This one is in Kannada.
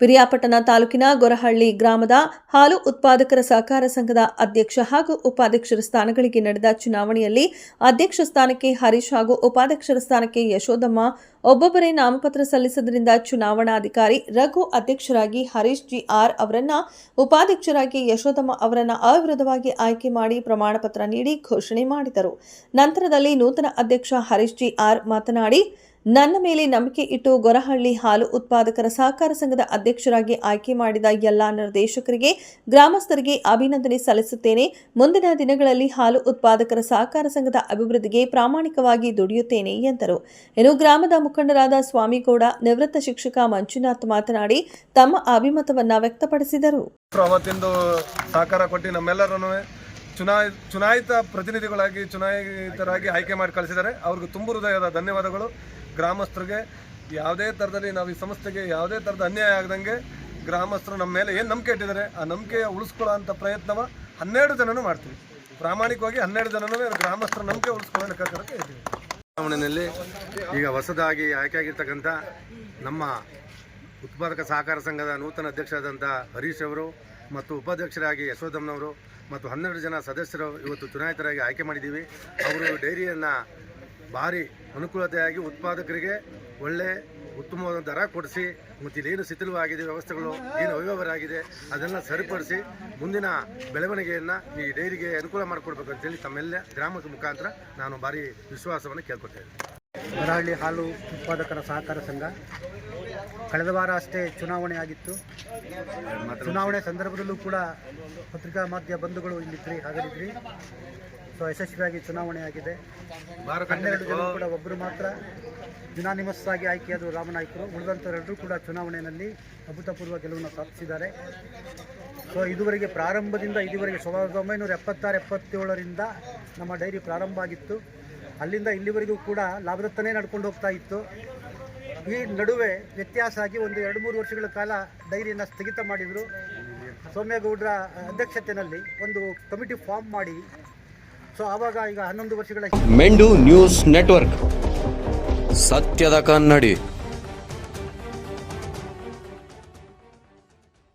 ಪಿರಿಯಾಪಟ್ಟಣ ತಾಲೂಕಿನ ಗೊರಹಳ್ಳಿ ಗ್ರಾಮದ ಹಾಲು ಉತ್ಪಾದಕರ ಸಹಕಾರ ಸಂಘದ ಅಧ್ಯಕ್ಷ ಹಾಗೂ ಉಪಾಧ್ಯಕ್ಷರ ಸ್ಥಾನಗಳಿಗೆ ನಡೆದ ಚುನಾವಣೆಯಲ್ಲಿ ಅಧ್ಯಕ್ಷ ಸ್ಥಾನಕ್ಕೆ ಹರೀಶ್ ಹಾಗೂ ಉಪಾಧ್ಯಕ್ಷರ ಸ್ಥಾನಕ್ಕೆ ಯಶೋದಮ್ಮ ಒಬ್ಬೊಬ್ಬರೇ ನಾಮಪತ್ರ ಸಲ್ಲಿಸಿದ್ರಿಂದ ಚುನಾವಣಾಧಿಕಾರಿ, ರಘು ಅಧ್ಯಕ್ಷರಾಗಿ ಹರೀಶ್ ಜಿ ಆರ್ ಅವರನ್ನ, ಉಪಾಧ್ಯಕ್ಷರಾಗಿ ಯಶೋಧಮ್ಮ ಅವರನ್ನ ಅವಿರೋಧವಾಗಿ ಆಯ್ಕೆ ಮಾಡಿ ಪ್ರಮಾಣ ಪತ್ರ ನೀಡಿ ಘೋಷಣೆ ಮಾಡಿದರು. ನಂತರದಲ್ಲಿ ನೂತನ ಅಧ್ಯಕ್ಷ ಹರೀಶ್ ಜಿ ಆರ್ ಮಾತನಾಡಿ, ನನ್ನ ಮೇಲೆ ನಂಬಿಕೆ ಇಟ್ಟು ಗೊರಹಳ್ಳಿ ಹಾಲು ಉತ್ಪಾದಕರ ಸಹಕಾರ ಸಂಘದ ಅಧ್ಯಕ್ಷರಾಗಿ ಆಯ್ಕೆ ಮಾಡಿದ ಎಲ್ಲಾ ನಿರ್ದೇಶಕರಿಗೆ, ಗ್ರಾಮಸ್ಥರಿಗೆ ಅಭಿನಂದನೆ ಸಲ್ಲಿಸುತ್ತೇನೆ. ಮುಂದಿನ ದಿನಗಳಲ್ಲಿ ಹಾಲು ಉತ್ಪಾದಕರ ಸಹಕಾರ ಸಂಘದ ಅಭಿವೃದ್ಧಿಗೆ ಪ್ರಾಮಾಣಿಕವಾಗಿ ದುಡಿಯುತ್ತೇನೆ ಎಂದರು. ಇನ್ನು ಗ್ರಾಮದ ಮುಖಂಡರಾದ ಸ್ವಾಮಿಗೌಡ, ನಿವೃತ್ತ ಶಿಕ್ಷಕ ಮಂಜುನಾಥ್ ಮಾತನಾಡಿ ತಮ್ಮ ಅಭಿಮತವನ್ನ ವ್ಯಕ್ತಪಡಿಸಿದರು. ಅವತ್ತಿಂದು ಸಹಕಾರ ಕೊಟ್ಟು ನಮ್ಮೆಲ್ಲರನ್ನು ಚುನಾಯಿ, ಚುನಾಯಿತ ಪ್ರತಿನಿಧಿಗಳಾಗಿ, ಚುನಾಯಿತರಾಗಿ ಆಯ್ಕೆ ಮಾಡಿ ಕಳಿಸಿದ್ದಾರೆ. ಅವ್ರಿಗೆ ತುಂಬ ಹೃದಯದ ಧನ್ಯವಾದಗಳು. ಗ್ರಾಮಸ್ಥರಿಗೆ ಯಾವುದೇ ಥರದಲ್ಲಿ ನಾವು ಈ ಸಂಸ್ಥೆಗೆ ಯಾವುದೇ ಥರದ ಅನ್ಯಾಯ ಆಗದಂಗೆ ಗ್ರಾಮಸ್ಥರು ನಮ್ಮ ಮೇಲೆ ಏನು ನಂಬಿಕೆ ಇಟ್ಟಿದ್ದಾರೆ, ಆ ನಂಬಿಕೆಯ ಉಳಿಸ್ಕೊಳ್ಳೋ ಅಂಥ ಪ್ರಯತ್ನವ ಹನ್ನೆರಡು ಜನನೂ ಮಾಡ್ತೀವಿ. ಪ್ರಾಮಾಣಿಕವಾಗಿ ಹನ್ನೆರಡು ಜನನೂ ಗ್ರಾಮಸ್ಥರ ನಂಬಿಕೆ ಉಳಿಸ್ಕೊಳ್ಳೋದಕ್ಕೆ ಇದ್ದೀವಿ. ಚುನಾವಣೆಯಲ್ಲಿ ಈಗ ಹೊಸದಾಗಿ ಆಯ್ಕೆಯಾಗಿರ್ತಕ್ಕಂಥ ನಮ್ಮ ಉತ್ಪಾದಕ ಸಹಕಾರ ಸಂಘದ ನೂತನ ಅಧ್ಯಕ್ಷರಾದಂಥ ಹರೀಶ್ ಅವರು ಮತ್ತು ಉಪಾಧ್ಯಕ್ಷರಾಗಿ ಯಶೋಧಮ್ನವರು ಮತ್ತು ಹನ್ನೆರಡು ಜನ ಸದಸ್ಯರು ಇವತ್ತು ಚುನಾಯಿತರಾಗಿ ಆಯ್ಕೆ ಮಾಡಿದ್ದೀವಿ. ಅವರು ಡೈರಿಯನ್ನು ಭಾರಿ ಅನುಕೂಲತೆಯಾಗಿ ಉತ್ಪಾದಕರಿಗೆ ಒಳ್ಳೆ ಉತ್ತಮವಾದ ದರ ಕೊಡಿಸಿ ಮತ್ತು ಇಲ್ಲೇನು ಶಿಥಿಲವಾಗಿದೆ ವ್ಯವಸ್ಥೆಗಳು ಏನು ಅವ್ಯವಹಾರಾಗಿದೆ ಅದನ್ನು ಸರಿಪಡಿಸಿ ಮುಂದಿನ ಬೆಳವಣಿಗೆಯನ್ನು ಈ ಡೈರಿಗೆ ಅನುಕೂಲ ಮಾಡಿಕೊಡ್ಬೇಕು ಅಂತೇಳಿ ತಮ್ಮೆಲ್ಲ ಗ್ರಾಮದ ಮುಖಾಂತರ ನಾನು ಭಾರಿ ವಿಶ್ವಾಸವನ್ನು ಕೇಳ್ಕೊತೇನೆ ಹೊರಹಳ್ಳಿ ಹಾಲು ಉತ್ಪಾದಕರ ಸಹಕಾರ ಸಂಘ. ಕಳೆದ ವಾರ ಅಷ್ಟೇ ಚುನಾವಣೆ ಆಗಿತ್ತು. ಚುನಾವಣೆ ಸಂದರ್ಭದಲ್ಲೂ ಕೂಡ ಪತ್ರಿಕಾ ಮಾಧ್ಯಮ ಬಂಧುಗಳು ಇಲ್ಲಿದ್ರಿ ಹಾಗಲಿದ್ರಿ. ಸೊ ಯಶಸ್ವಿಯಾಗಿ ಚುನಾವಣೆ ಆಗಿದೆ. ಹನ್ನೆರಡು ಜನ ಕೂಡ ಒಬ್ಬರು ಮಾತ್ರ. ಯುನಾನಿಮಸ್ ಆಗಿ ಆಯ್ಕೆಯಾದರು ರಾಮನಾಯ್ಕರು ಉಳಿದಂಥವರೆಲ್ಲರೂ ಕೂಡ ಚುನಾವಣೆಯಲ್ಲಿ ಅಭೂತಪೂರ್ವ ಗೆಲುವನ್ನು ಸಾಧಿಸಿದ್ದಾರೆ. ಸೊ ಇದುವರೆಗೆ ಪ್ರಾರಂಭದಿಂದ ಇದುವರೆಗೆ ಸಾವಿರದ ಒಂಬೈನೂರ ಎಪ್ಪತ್ತಾರು, ಎಪ್ಪತ್ತೇಳರಿಂದ ನಮ್ಮ ಡೈರಿ ಪ್ರಾರಂಭ ಆಗಿತ್ತು. ಅಲ್ಲಿಂದ ಇಲ್ಲಿವರೆಗೂ ಕೂಡ ಲಾಭದತ್ತನೇ ನಡ್ಕೊಂಡು ಹೋಗ್ತಾ ಇತ್ತು. ಈ ನಡುವೆ ವ್ಯತ್ಯಾಸ ಆಗಿ ಒಂದು ಎರಡು ಮೂರು ವರ್ಷಗಳ ಕಾಲ ಡೈರಿಯನ್ನು ಸ್ಥಗಿತ ಮಾಡಿದರು. ಸೌಮ್ಯಗೌಡ್ರ ಅಧ್ಯಕ್ಷತೆಯಲ್ಲಿ ಒಂದು ಕಮಿಟಿ ಫಾರ್ಮ್ ಮಾಡಿ. ಸೊ ಆವಾಗ ಈಗ ಹನ್ನೊಂದು ವರ್ಷಗಳ ಮೆಂಡು ನ್ಯೂಸ್ ನೆಟ್ವರ್ಕ್. ಸತ್ಯದ ಕನ್ನಡಿ.